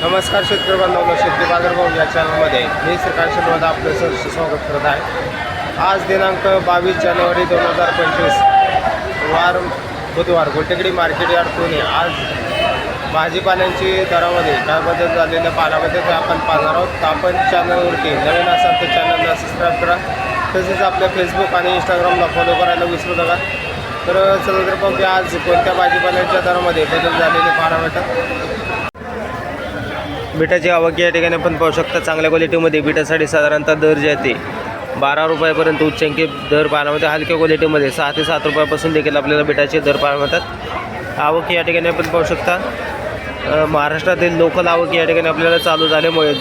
नमस्कार शेतकरी बांधवांनो शेतकरी बाजारभाव या चॅनलमध्ये मी श्रीकांत शर्मा आपलं सहर्ष स्वागत करत आहे. आज दिनांक बावीस जानेवारी दोन हजार पंचवीस वार बुधवार गोटेकडी मार्केट यार्ड पुणे. आज भाजीपाल्यांची दरामध्ये काय बदल झालेल्या पालामध्ये ते आपण पाहणार आहोत. तर आपण चॅनलवरती नवीन असाल तर चॅनलला सबस्क्राईब करा. तसेच आपल्या फेसबुक आणि इंस्टाग्रामला फॉलो करायला विसरू नका. तर चला तर पाहूया आज कोणत्या भाजीपाल्यांच्या दरामध्ये बदल झालेले पाहायला भेटतात. बिटाची आवक या ठिकाणी आपण पाहू शकता चांगल्या क्वालिटीमध्ये बिटासाठी साधारणतः दर जे आहे ते बारा रुपयापर्यंत उच्चांकी दर पाहण्यामध्ये हलक्या क्वालिटीमध्ये सहा ते सात रुपयापासून देखील आपल्याला बिटाचे दर पाहायला मिळतात. आवक या ठिकाणी आपण पाहू शकता महाराष्ट्रातील लोकल आवक या ठिकाणी आपल्याला चालू झाल्यामुळे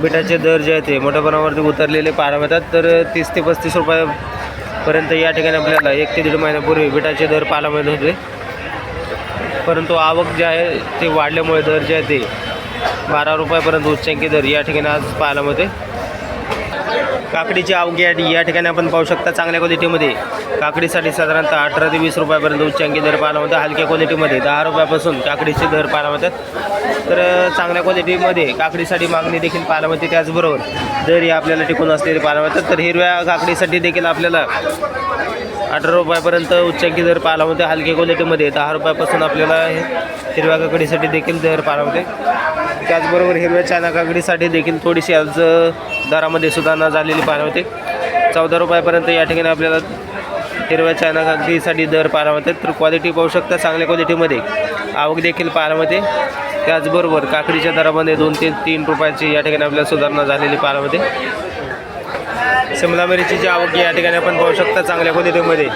बिटाचे दर जे आहे ते मोठ्या प्रमाणावरती उतरलेले पाहायला मिळतात. तर तीस ते पस्तीस रुपयापर्यंत या ठिकाणी आपल्याला एक ते दीड महिन्यापूर्वी बिटाचे दर पाहायला मिळत होते. परंतु आवक जे आहे ते वाढल्यामुळे दर जे आहे ते बारा रुपयापर्यंत उच्चांकी दर या ठिकाणी आज पाहायला मिळते. काकडीची अवघी या या ठिकाणी आपण पाहू शकता चांगल्या क्वालिटीमध्ये काकडीसाठी साधारणतः अठरा ते वीस रुपयापर्यंत उच्चांकी दर पाहायला मिळतात हलक्या क्वालिटीमध्ये दहा रुपयापासून काकडीचे दर पाहायला मिळतात. तर चांगल्या क्वालिटीमध्ये काकडीसाठी मागणी देखील पाहायला मिळते. त्याचबरोबर दर हे आपल्याला टिकून असलेले पाहायला मिळतात. तर हिरव्या काकडीसाठी देखील आपल्याला अठरा रुपयापर्यंत उच्चांकी दर पाहायला मिळते. हलक्या क्वालिटीमध्ये दहा रुपयापासून आपल्याला हिरव्या काकडीसाठी देखील दर पाहायला मिळते. त्याचबरोबर हिरव्या चायना काकडीसाठी देखील थोडीशी आज दरामध्ये सुधारणा झालेली पाहायला होते चौदा रुपयापर्यंत या ठिकाणी आपल्याला हिरव्या चायना काकडीसाठी दर पाहायला होते तर क्वालिटी पाहू शकता चांगल्या क्वालिटीमध्ये आवक देखील पाहायला होते त्याचबरोबर काकडीच्या दरामध्ये दोन ते तीन रुपयाची या ठिकाणी आपल्याला सुधारणा झालेली पाहायला होते शिमला मिरचीची आवक या ठिकाणी आपण पाहू शकता चांगल्या क्वालिटीमध्ये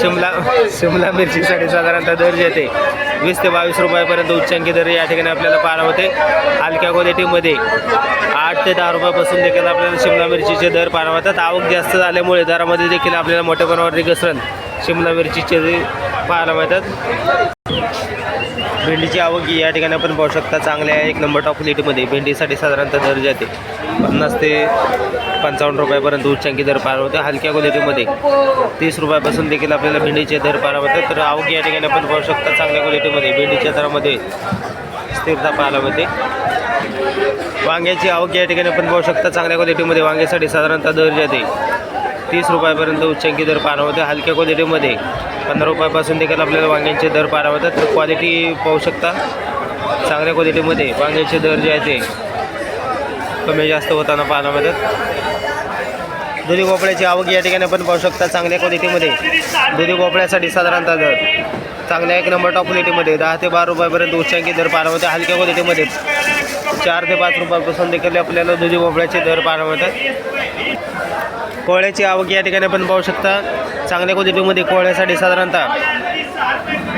शिमला शिमला मिरचीसाठी साधारणतः दर जे येते वीस ते बावीस रुपयापर्यंत उच्चांकी दर या ठिकाणी आपल्याला पाहायला होते. हलक्या क्वालिटीमध्ये आठ ते दहा रुपयापासून देखील आपल्याला शिमला मिरचीचे दर पाहायला होतात आवक जास्त झाल्यामुळे दरामध्ये देखील आपल्याला मोठ्या प्रमाणावरती घसरण शिमला मिरचीचे पाहायला मिळतात. भेंडीची आवक या ठिकाणी आपण पाहू शकता चांगल्या एक नंबर टॉप क्वालिटीमध्ये भेंडीसाठी साधारणतः दर जाते पन्नास ते पंचावन्न रुपयापर्यंत उच्चांकी दर पार होते. हलक्या क्वालिटीमध्ये. तीस रुपयापासून देखील आपल्याला भेंडीचे दर पार होतात. तर आवक या ठिकाणी आपण पाहू शकता चांगल्या क्वालिटीमध्ये भेंडीच्या दरामध्ये स्थिरता पाहायला मिळते. वांग्याची आवक या ठिकाणी आपण पाहू शकता चांगल्या क्वालिटीमध्ये वांग्यासाठी साधारणतः दर जाते. तीस रुपयापर्यंत उच्चांकी दर पार होते. हलक्या क्वालिटीमध्ये पंधरा रुपयापासून देखील आपल्याला वांग्यांचे दर पार होतात. तर क्वालिटी पाहू शकता. चांगल्या क्वालिटीमध्ये वांग्याचे दर जे आहे ते कमी जास्त होताना पाहायला मिळतात. दुधी भोपळ्याची आवक या ठिकाणी पण पाहू शकता चांगल्या क्वालिटीमध्ये. दुधी भोपळ्यासाठी साधारणतः दर. चांगल्या एक नंबर टॉप क्वालिटीमध्ये दहा ते बारा रुपयापर्यंत उच्चांकी दर पाहायला मिळते हलक्या क्वालिटीमध्ये चार ते पाच रुपयापासून देखील आपल्याला दुधी भोपळ्याचे दर पाहायला मिळतात. कोळ्याची आवक या ठिकाणी पण पाहू शकता. चांगल्या क्वालिटीमध्ये कोळ्यासाठी साधारणतः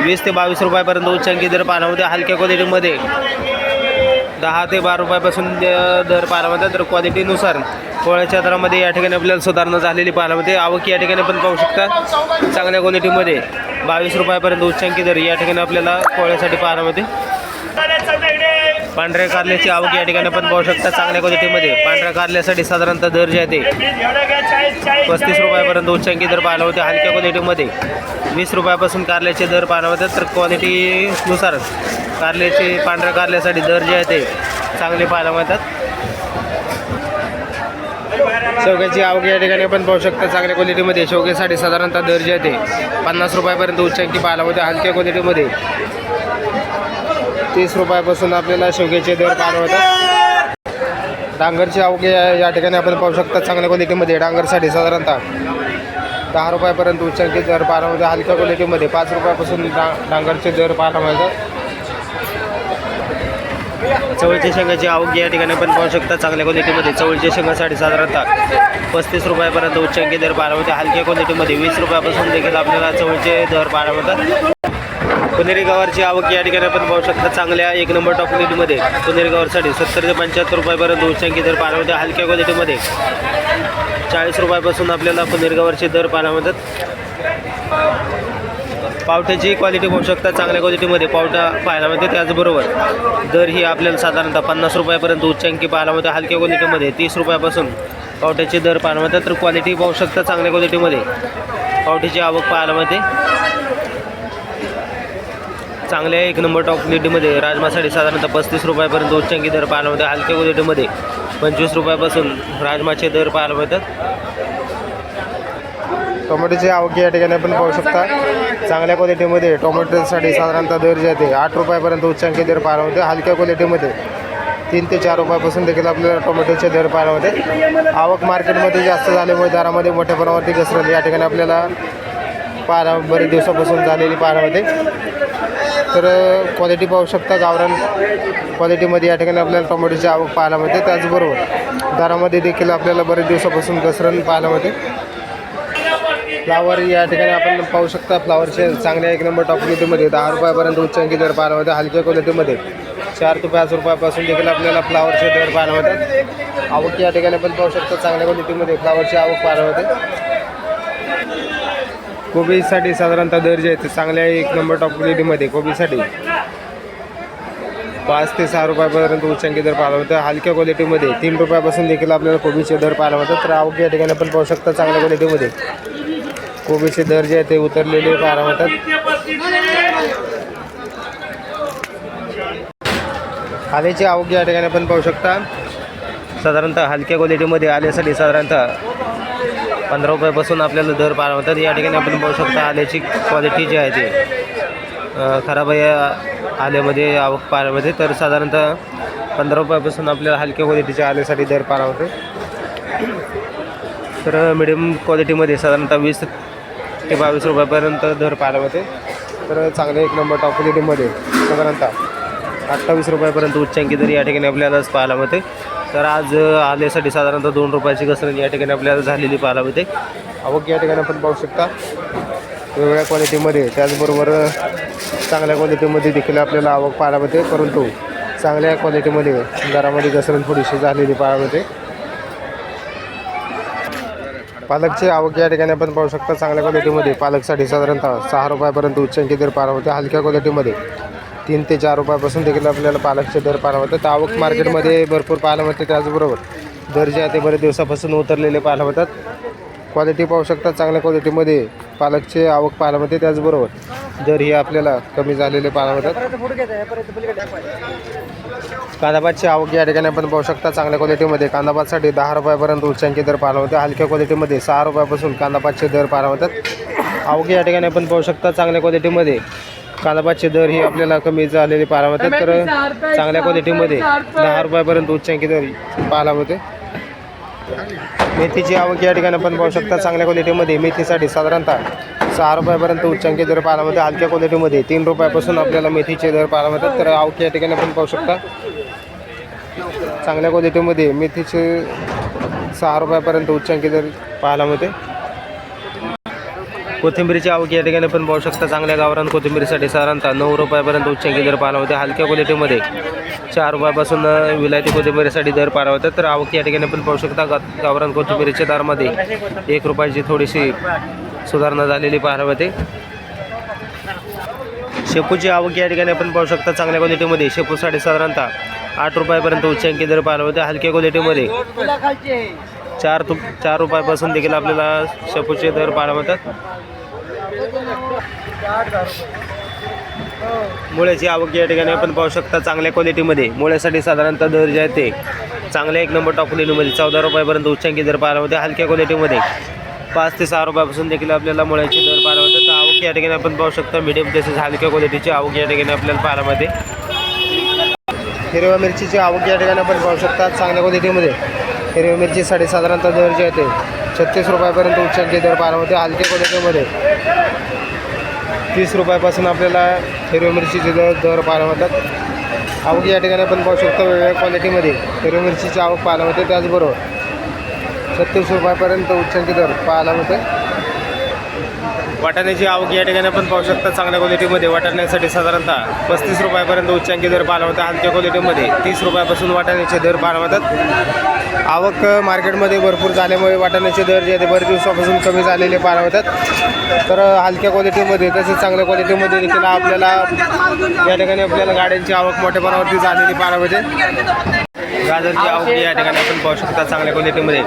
वीस ते बावीस रुपयापर्यंत उच्चांकी दर पाहायला मिळते हलक्या क्वालिटीमध्ये दहा ते बारा रुपयापासून द- दर पाहायला मिळतात तर क्वालिटीनुसार कोळ्याच्या दरामध्ये या ठिकाणी आपल्याला सुधारणा झालेली पाहायला मिळते. आवक या ठिकाणी पण पाहू शकता. चांगल्या क्वालिटीमध्ये बावीस रुपयापर्यंत उच्चांकी दर या ठिकाणी आपल्याला कोळ्यासाठी पाहायला मिळते. पांढऱ्या कारल्याची आवक या ठिकाणी पण पाहू शकता. चांगल्या क्वालिटीमध्ये पांढऱ्या कारल्यासाठी साधारणतः दर जे आहे ते पस्तीस रुपयापर्यंत उच्चांकी दर पाहायला होते हलक्या क्वालिटीमध्ये वीस रुपयापासून कारल्याचे दर पाहायला होतात तर क्वालिटीनुसार कारल्याचे पांढऱ्या कारल्यासाठी दर जे आहे ते चांगले पाहायला मिळतात. शेवग्याची आवक या ठिकाणी आपण पाहू शकता चांगल्या क्वालिटीमध्ये शेवग्यासाठी साधारणतः दर जे आहे ते पन्नास रुपयापर्यंत उच्चांकी पाहायला होते हलक्या क्वालिटीमध्ये तीस रुपयापासून आपल्याला शेवग्याचे दर पाहायला होतात डांगरची आवक या या ठिकाणी आपण पाहू शकता चांगल्या क्वालिटीमध्ये डांगरसाठी साधारणतः दहा रुपयापर्यंत उच्चांकी दर पाहायला मिळतात हलक्या क्वालिटीमध्ये पाच रुपयापासून डा डांगरचे दर पाहायला मिळतात. चवळीच्या शेंगाची आवक या ठिकाणी पण पाहू शकता. चांगल्या क्वालिटीमध्ये चवळीच्या शेंगासाठी साधारणतः पस्तीस रुपयापर्यंत उच्चांकी दर पाहायला हलक्या क्वालिटीमध्ये वीस रुपयापासून देखील आपल्याला चवळीचे दर पाहायला मिळतात पुणेरी आवक या ठिकाणी आपण पाहू शकता. चांगल्या एक नंबर टॉप क्वालिटीमध्ये पुणेरी गवारसाठी सत्तर ते पंच्याहत्तर रुपयापर्यंत उच्चांकी दर पाहायला हलक्या क्वालिटीमध्ये चाळीस रुपयापासून आपल्याला पुणेरी गवारचे दर पाहायला मिळतात पावट्याची क्वालिटी पाहू शकता चांगल्या क्वालिटीमध्ये पावटा पाहायला मिळते. त्याचबरोबर दर ही आपल्याला साधारणतः पन्नास रुपयापर्यंत उच्चांकी पाहायला मिळते. हलक्या क्वालिटीमध्ये तीस रुपयापासून पावट्याचे दर पाहायला मिळतात. तर क्वालिटी पाहू शकता चांगल्या क्वालिटीमध्ये पावट्याची आवक पाहायला मिळते. चांगल्या एक नंबर टॉप क्वालिटीमध्ये राजमासाठी साधारणतः पस्तीस रुपयापर्यंत उच्चांकी दर पाहायला मिळते. हलक्या क्वालिटीमध्ये पंचवीस रुपयापासून राजमाचे दर पाहायला मिळतात. टोमॅटोची आवक या ठिकाणी आपण पाहू शकता. चांगल्या क्वालिटीमध्ये टोमॅटोसाठी साधारणतः दर जे आहे ते आठ रुपयापर्यंत उच्चांकी दर पाहायला होते हलक्या क्वालिटीमध्ये तीन ते चार रुपयापासून देखील आपल्याला टोमॅटोचे दर पाहायला होते आवक मार्केटमध्ये जास्त झाल्यामुळे दरामध्ये मोठ्या प्रमाणावरती घसरली या ठिकाणी आपल्याला पाहायला बरेच दिवसापासून झालेली पाहायला होते तर क्वालिटी पाहू शकता. गावरान क्वालिटीमध्ये या ठिकाणी आपल्याला टोमॅटोची आवक पाहायला मिळते. त्याचबरोबर दरामध्ये देखील आपल्याला बरेच दिवसापासून घसरण पाहायला मिळते. फ्लावर या ठिकाणी आपण पाहू शकता फ्लावरचे चांगल्या एक नंबर टॉप क्वालिटीमध्ये दहा रुपयापर्यंत उच्चांकी दर पाहायला मिळते हलक्या क्वालिटीमध्ये चार ते पाच रुपयापासून देखील आपल्याला फ्लावरचे दर पाहायला मिळतात. आवक या ठिकाणी आपण पाहू शकता चांगल्या क्वालिटीमध्ये फ्लावरची आवक पाहायला मिळते. कोबीसाठी साधारणतः दर जे आहेत ते चांगल्या एक नंबर टॉप क्वालिटीमध्ये कोबीसाठी. पाच ते सहा रुपयापर्यंत उच्चांकी दर पाहायला मिळतं हलक्या क्वालिटीमध्ये तीन रुपयापासून देखील आपल्याला कोबीचे दर पाहायला मिळतात. तर आवक या ठिकाणी आपण पाहू शकता चांगल्या क्वालिटीमध्ये कोबीचे दर जे आहे ते उतरलेले पाहायला मिळतात आल्याची आवक या ठिकाणी आपण पाहू शकता. साधारणतः हलक्या क्वालिटीमध्ये आल्यासाठी साधारणतः पंधरा रुपयापासून आपल्याला दर पाहायला मिळतात या ठिकाणी आपण पाहू शकता आल्याची क्वालिटी जी आहे ते खराब आहे. आल्यामध्ये आवक पाहायला मिळते तर साधारणतः पंधरा रुपयापासून आपल्याला हलक्या क्वालिटीच्या आल्यासाठी दर पाहायला मिळते तर मिडियम क्वालिटीमध्ये साधारणतः वीस ते बावीस रुपयापर्यंत दर पाहायला होते तर चांगले एक नंबर टॉप क्वालिटीमध्ये साधारणतः अठ्ठावीस रुपयापर्यंत उच्चांकी दर या ठिकाणी आपल्यालाच पाहायला मिळते. तर आज आल्यासाठी साधारणतः दोन रुपयाची घसरण या ठिकाणी आपल्याला झालेली पाहायला मिळते. आवक या ठिकाणी आपण पाहू शकता. वेगवेगळ्या क्वालिटीमध्ये त्याचबरोबर चांगल्या क्वालिटीमध्ये देखील आपल्याला आवक पाहायला मिळते. परंतु चांगल्या क्वालिटीमध्ये दरामध्ये घसरण थोडीशी झालेली पाहायला मिळते. पालकची आवक या ठिकाणी आपण पाहू शकता चांगल्या क्वालिटीमध्ये. पालकसाठी साधारणतः सहा रुपयापर्यंत उच्चांकी दर पार होते. हलक्या क्वालिटीमध्ये तीन ते चार रुपयापासून देखील आपल्याला पालकचे दर पार होतात तर आवक मार्केटमध्ये भरपूर पाहायला मिळते त्याचबरोबर. दर जे आहे ते बरेच दिवसापासून उतरलेले पाहायला मिळतात. क्वालिटी पाहू शकता चांगल्या क्वालिटीमध्ये पालकचे आवक पाहायला मिळते त्याचबरोबर दर हे आपल्याला कमी झालेले पाहायला मिळतात. कांदापातची आवक या ठिकाणी आपण पाहू शकता चांगल्या क्वालिटीमध्ये कांदापातसाठी दहा रुपयापर्यंत उच्चांकी दर पाहायला होते हलक्या क्वालिटीमध्ये सहा रुपयापासून कांदापातचे दर पाहायला होतात आवक या ठिकाणी आपण पाहू शकता चांगल्या क्वालिटीमध्ये कांदापातचे दर ही आपल्याला कमी झालेले पाहायला मिळतात तर चांगल्या क्वालिटीमध्ये दहा रुपयापर्यंत उच्चांकी दर पाहायला मिळते. मेथीची आवक या ठिकाणी आपण पाहू शकता चांगल्या क्वालिटीमध्ये मेथीसाठी साधारणतः सहा रुपयापर्यंत उच्चांकी दर पाहायला मिळतात हलक्या क्वालिटीमध्ये तीन रुपयापासून आपल्याला मेथीचे दर पाहायला मिळतात. तर आवक या ठिकाणी आपण पाहू शकता चांगल्या क्वालिटीमध्ये मेथीचे सहा रुपयापर्यंत उच्चांकी दर पाहायला मिळते. कोथिंबीरची आवक या ठिकाणी पण पाहू शकता चांगल्या गावरान कोथिंबीरसाठी साधारणतः नऊ रुपयापर्यंत उच्चांकी दर पाहायला होते हलक्या क्वालिटीमध्ये चार रुपयापासून विलायती कोथिंबीरीसाठी दर पाहायला तर आवक या ठिकाणी पण पाहू शकता गावरान कोथिंबीरीच्या दरामध्ये एक रुपयाची थोडीशी सुधारणा झालेली पाहायला मिळते. शेपूची आवक या ठिकाणी आपण पाहू शकता चांगल्या क्वालिटीमध्ये. शेपूसाठी साधारणतः आठ रुपयापर्यंत उच्चांकी दर पाहायला होते हलक्या क्वालिटीमध्ये चार तु चार रुपयापासून देखील आपल्याला शेपूचे दर पाहायला मिळतात. मुळ्याची आवक या ठिकाणी आपण पाहू शकता चांगल्या क्वालिटीमध्ये मुळ्यासाठी साधारणतः दर जे आहे ते. चांगल्या एक नंबर टॉप क्वालिटीमध्ये चौदा रुपयापर्यंत उच्चांकी दर पाहायला होते हलक्या क्वालिटीमध्ये पाच ते सहा रुपयापासून देखील आपल्याला मुळ्याचे दर पाहायला होते तर आवक या ठिकाणी आपण पाहू शकता मिडियम तसेच हलक्या क्वालिटीची आवक या ठिकाणी आपल्याला पाहायला मिळते. हिरव्या मिरचीची आवक या ठिकाणी आपण पाहू शकता चांगल्या क्वालिटीमध्ये हिरव्या मिरचीसाठी साधारणतः दर जे आहे ते. छत्तीस रुपयापर्यंत उच्चांकी दर पाहायला होते हलक्या क्वालिटीमध्ये तीस रुपयापासून आपल्याला हिरव्या मिरचीचे दर दर पाहायला मिळतात. आवक या ठिकाणी आपण पाहू शकतो वेगवेगळ्या क्वालिटीमध्ये हिरव्या मिरचीची आवक पाहायला मिळते त्याचबरोबर सत्तीस रुपयापर्यंत उच्चांकी दर पाहायला मिळते वाटाण्याची आवक या ठिकाणी आपण पाहू शकता चांगल्या क्वालिटीमध्ये वाटाण्यासाठी साधारणतः पस्तीस रुपयापर्यंत उच्चांकी दर पाहायला होता हलक्या क्वालिटीमध्ये तीस रुपयापासून वाटाण्याचे दर पाहायला मिळतात. आवक मार्केटमध्ये भरपूर झाल्यामुळे वाटाण्याचे दर जे आहे ते बरेच दिवसापासून कमी झालेले पार होतात तर हलक्या क्वालिटीमध्ये तसेच चांगल्या क्वालिटीमध्ये देखील आपल्याला या ठिकाणी आपल्याला गाड्यांची आवक मोठ्या प्रमाणावरती झालेली पार होते गाजरची आवक या ठिकाणी आपण पाहू शकता चांगल्या क्वालिटीमध्ये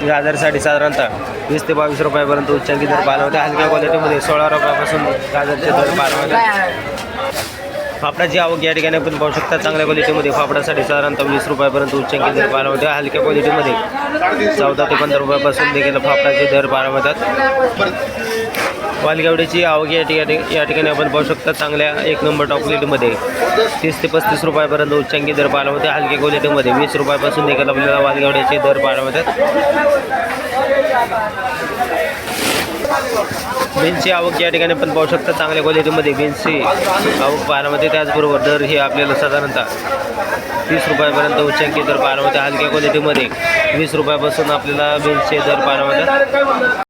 गाजरसाठी साधारणतः वीस ते बावीस रुपयापर्यंत उच्चांकी दर पाहायला होते हलक्या क्वालिटीमध्ये सोळा रुपयापासून गाजरचे दर पाहायला होते फापडाची आवक या ठिकाणी आपण पाहू शकता चांगल्या क्वालिटीमध्ये फापडासाठी साधारणतः वीस रुपयापर्यंत उच्चांकी दर पाहायला मिळते. हलक्या क्वालिटीमध्ये चौदा ते पंधरा रुपयापासून देखील फापडाचे दर पाहायला मिळतात. वालगावड्याची आवक या ठिकाणी या ठिकाणी आपण पाहू शकता चांगल्या एक नंबर टॉप तीस ते पस्तीस रुपयापर्यंत उच्चांकी दर पाहायला मिळते. हलक्या क्वालिटीमध्ये वीस रुपयापासून देखील आपल्याला वालगावड्याचे दर पाहायला मिळतात. बीन्सची आवक या ठिकाणी आपण पाहू शकता चांगल्या क्वालिटीमध्ये बीन्सची आवक पाहायला मिळते. त्याचबरोबर दर हे आपल्याला साधारणतः तीस रुपयापर्यंत उच्चांकी दर पाहायला मिळते. हलक्या क्वालिटीमध्ये वीस रुपयापासून आपल्याला बीन्सचे दर पाहायला मिळतात.